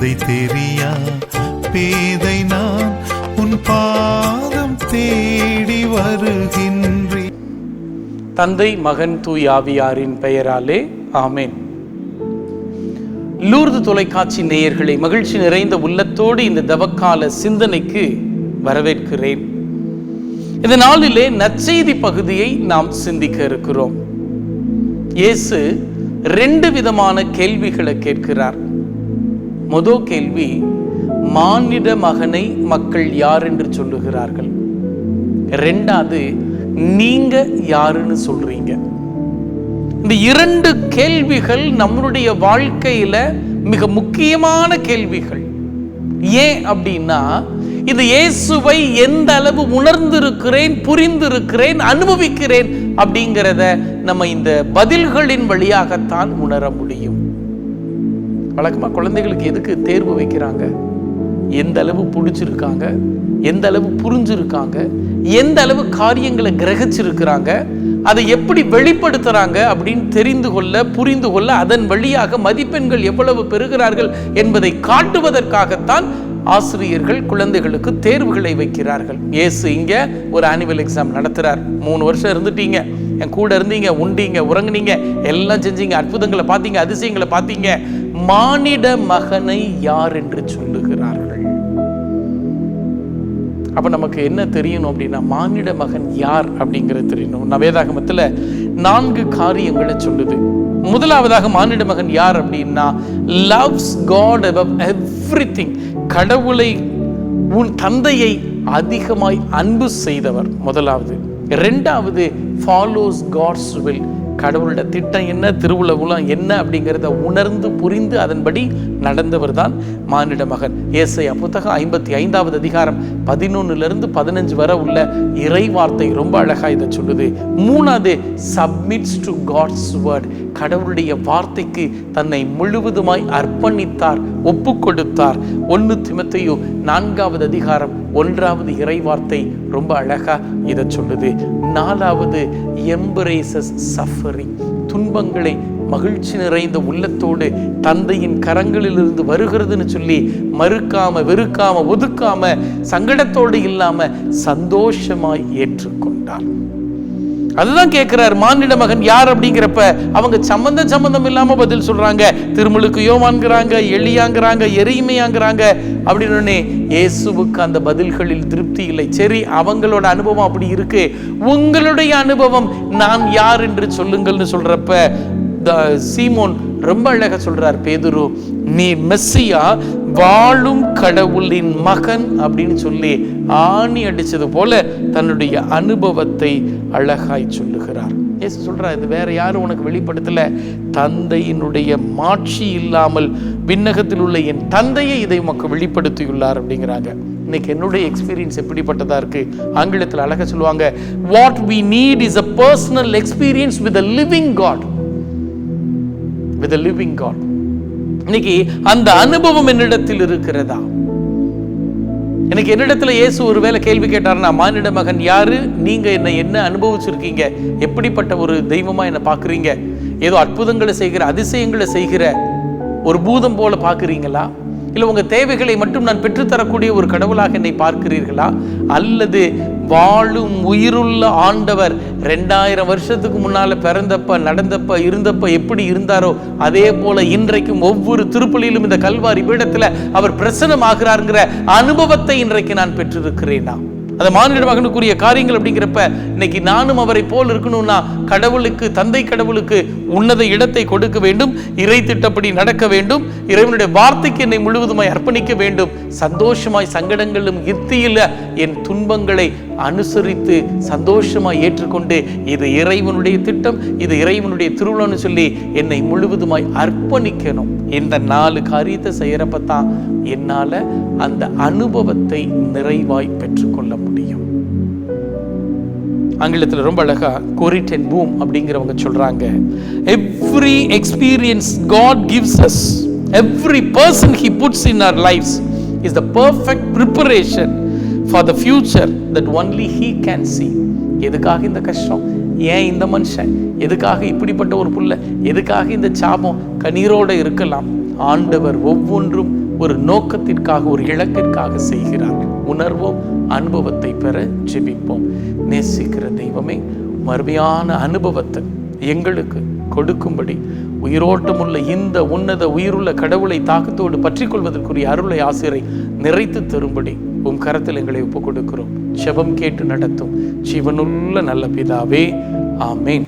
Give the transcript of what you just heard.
பாதை தெரியா பேதை நான் உன் பாதம் தேடி வருகின்றேன். தந்தை மகன் தூயாவியாரின் பெயராலே ஆமேன். லூர்து தொலைக்காட்சி நேயர்களை மகிழ்ச்சி நிறைந்த உள்ளத்தோடு இந்த தவக்கால சிந்தனைக்கு வரவேற்கிறேன். இந்த நாளிலே நற்செய்தி பகுதியை நாம் சிந்திக்க இருக்கிறோம். இயேசு ரெண்டு விதமான கேள்விகளை கேட்கிறார். முதல் கேள்வி மானிட மகனை மக்கள் யார் என்று சொல்லுகிறார்கள்? ரெண்டாவது நீங்க யாருன்னு சொல்றீங்க. இந்த இரண்டு கேள்விகள் நம்மளுடைய வாழ்க்கையில மிக முக்கியமான கேள்விகள். ஏன் அப்படின்னா இந்த இயேசுவை எந்த அளவு உணர்ந்திருக்கிறேன் புரிந்திருக்கிறேன் அனுபவிக்கிறேன் அப்படிங்கிறத நம்ம இந்த பதில்களின் வழியாகத்தான் உணர முடியும். வழக்கமாக குழந்தைகளுக்கு எதுக்கு தேர்வு வைக்கிறாங்க? எந்த அளவு பிடிச்சிருக்காங்க? எந்த அளவு புரிஞ்சிருக்காங்க? எந்த அளவு காரியங்களை கிரகிச்சிருக்கிறாங்க? அதை எப்படி வெளிப்படுத்துறாங்க அப்படின்னு தெரிந்து கொள்ள புரிந்து கொள்ள அதன் வழியாக மதிப்பெண்கள் எவ்வளவு பெறுகிறார்கள் என்பதை காட்டுவதற்காகத்தான் ஆசிரியர்கள் குழந்தைகளுக்கு தேர்வுகளை வைக்கிறார்கள். ஏசு இங்கே ஒரு ஆனுவல் எக்ஸாம் நடத்துகிறார் மூணு வருஷம் இருந்துட்டீங்க. என் கூட இருந்தீங்க உண்டீங்க உறங்குனீங்க எல்லாம் செஞ்சீங்க அற்புதங்களை பார்த்தீங்க அதிசயங்களை பார்த்தீங்க. மானிட மகனை யார் என்று சொல்லுகிறார்கள்? அப்ப நமக்கு என்ன தெரியணும் அப்படின்னா மானிட மகன் யார் அப்படிங்கிறது தெரியணும். நான் வேதாகமத்துல நான்கு காரியங்களை சொல்லுது. முதலாவதாக மானிட மகன் யார் அப்படின்னா லவ்ஸ் காட் above எவ்ரிதிங் கடவுளை உன் தந்தையை அதிகமாய் அன்பு செய்தவர். முதலாவது. ரெண்டாவது ஃபாலோஸ் காட்ஸ் வில் கடவுளோட திட்டம் என்ன திருவுளவுலாம் என்ன அப்படிங்கிறத உணர்ந்து புரிந்து அதன்படி நடந்தவர் தான் மானிட மகன். ஏசையா புத்தகம் ஐம்பத்தி ஐந்தாவது அதிகாரம் பதினொன்னுலேருந்து பதினஞ்சு வரை உள்ள இறை வார்த்தை ரொம்ப அழகாக இதை சொல்லுது. மூணாவது சப்மிட்ஸ் டு காட்ஸ் வேர்ட் கடவுளுடைய வார்த்தைக்கு தன்னை முழுவதுமாய் அர்ப்பணித்தார் ஒப்பு கொடுத்தார் ஒன்று திமத்தையோ நான்காவது அதிகாரம் ஒன்றாவது இறை வார்த்தை ரொம்ப அழகா இதை சொல்லுது. நாலாவது எம்பரேசஸ் சஃபரிங். துன்பங்களை மகிழ்ச்சி நிறைந்த உள்ளத்தோடு தந்தையின் கரங்களிலிருந்து வருகிறதுன்னு சொல்லி மறுக்காம வெறுக்காம ஒதுக்காம சங்கடத்தோடு இல்லாம சந்தோஷமாய் ஏற்றுக்கொண்டார். அதுதான் கேட்கிறார் மானிட மகன் யார்? அப்படிங்கிறப்ப அவங்க சம்பந்த சம்பந்தம் இல்லாம பதில் சொல்றாங்க. திருமுழுக்கு யோவான்கிறாங்க எளியாங்கிறாங்க எரிமையாங்கிறாங்க அப்படின்னு இயேசுவுக்கு அந்த பதில்களில் திருப்தி இல்லை. சரி அவங்களோட அனுபவம் அப்படி இருக்கு. உங்களுடைய அனுபவம் நான் யார் என்று சொல்லுங்கள்னு சொல்றப்ப த- சீமோன் ரொம்ப அழகா சொல்றார் பேதுரு நீ மெஸ்ஸியா? வாழும் கடவுளின் மகன் அப்படின்னு சொல்லி ஆணி அடித்தது போல தன்னுடைய அனுபவத்தை அழகாய் சொல்லுகிறார். இயேசு சொல்கிறார் இது வேற யாரும் உனக்கு வெளிப்படுத்தலை. தந்தையினுடைய மாட்சி இல்லாமல் விண்ணகத்தில் உள்ள என் தந்தையை இதை உமக்கு வெளிப்படுத்தியுள்ளார் அப்படிங்கிறாங்க. இன்னைக்கு என்னுடைய எக்ஸ்பீரியன்ஸ் எப்படிப்பட்டதாக இருக்குது ஆங்கிலத்தில் அழகாக சொல்லுவாங்க what we need is a personal experience with a living God with a living God இன்னைக்கு அந்த அனுபவம் என்னிடத்தில் இருக்கிறதா? எனக்கு என்னிடத்துல இயேசு ஒருவேளை கேள்வி கேட்டாருன்னா மானிட மகன் யாரு? நீங்க என்னை என்ன அனுபவிச்சிருக்கீங்க? எப்படிப்பட்ட ஒரு தெய்வமா என்ன பாக்குறீங்க ஏதோ அற்புதங்களை செய்கிற அதிசயங்களை செய்கிற ஒரு பூதம் போல பார்க்குறீங்களா? இல்லை உங்க தேவைகளை மட்டும் நான் பெற்றுத்தரக்கூடிய ஒரு கடவுளாக என்னை பார்க்கிறீர்களா? அல்லது வாழும் உயிருள்ள ஆண்டவர் ரெண்டாயிரம் வருஷத்துக்கு முன்னால பிறந்தப்ப நடந்தப்ப இருந்தப்ப எப்படி இருந்தாரோ அதே போல இன்றைக்கும் ஒவ்வொரு திருப்பலியிலும் இந்த கல்வாரி பீடத்துல அவர் பிரசனமாகிறாருங்கிற அனுபவத்தை இன்றைக்கு நான் பெற்றிருக்கிறேனா? அந்த மானிட மகனுக்குரிய காரியங்கள் அப்படிங்கிறப்ப இன்னைக்கு நானும் அவரை போல் இருக்கணும்னா கடவுளுக்கு தந்தை கடவுளுக்கு உன்னத இடத்தை கொடுக்க வேண்டும் இறை திட்டப்படி நடக்க வேண்டும் இறைவனுடைய வார்த்தைக்கு என்னை முழுவதுமாய் அர்ப்பணிக்க வேண்டும். சந்தோஷமாய் சங்கடங்களும் இத்தியில என் துன்பங்களை அனுசரித்து சந்தோஷமாய் ஏற்றுக்கொண்டு இது இறைவனுடைய திட்டம் இது இறைவனுடைய திருவிழான்னு சொல்லி என்னை முழுவதுமாய் அர்ப்பணிக்கணும். இந்த நாலு காரியத்தை செய்கிறப்ப தான் என்னால் அந்த அனுபவத்தை நிறைவாய் பெற்றுக்கொள்ள முடியும். ஆங்கிலத்தில் ரொம்ப அழகா கோரிட் அண்ட் பூம் அப்படிங்கிறவங்க சொல்றாங்க. Every experience God gives us every person he puts in our lives is the perfect preparation for the future that only he can see எதுக்காக இந்த கஷ்டம்? ஏன் இந்த மனுஷன்? எதுக்காக இப்படிப்பட்ட ஒரு புள்ள? எதுக்காக இந்த சாபம்? கண்ணீரோடு இருக்கலாம். ஆண்டவர் ஒவ்வொன்றும் ஒரு நோக்கத்திற்காக ஒரு இலக்கிற்காக செய்கிறார். உணர்வோம் அனுபவத்தை பெற ஜெபிப்போம். நேசிக்கிற தெய்வமே மறுமையான அனுபவத்தை எங்களுக்கு கொடுக்கும்படி உயிரோட்டமுள்ள இந்த உன்னத உயிருள்ள கடவுளை தாக்கத்தோடு பற்றிக்கொள்வதற்குரிய அருளை ஆசிரை நிறைத்து தரும்படி உம் கரத்தில் எங்களை ஒப்புக் கொடுக்கிறோம் செபம் கேட்டு நடத்தும். ஜீவனுள்ள நல்ல பிதாவே ஆமேன்.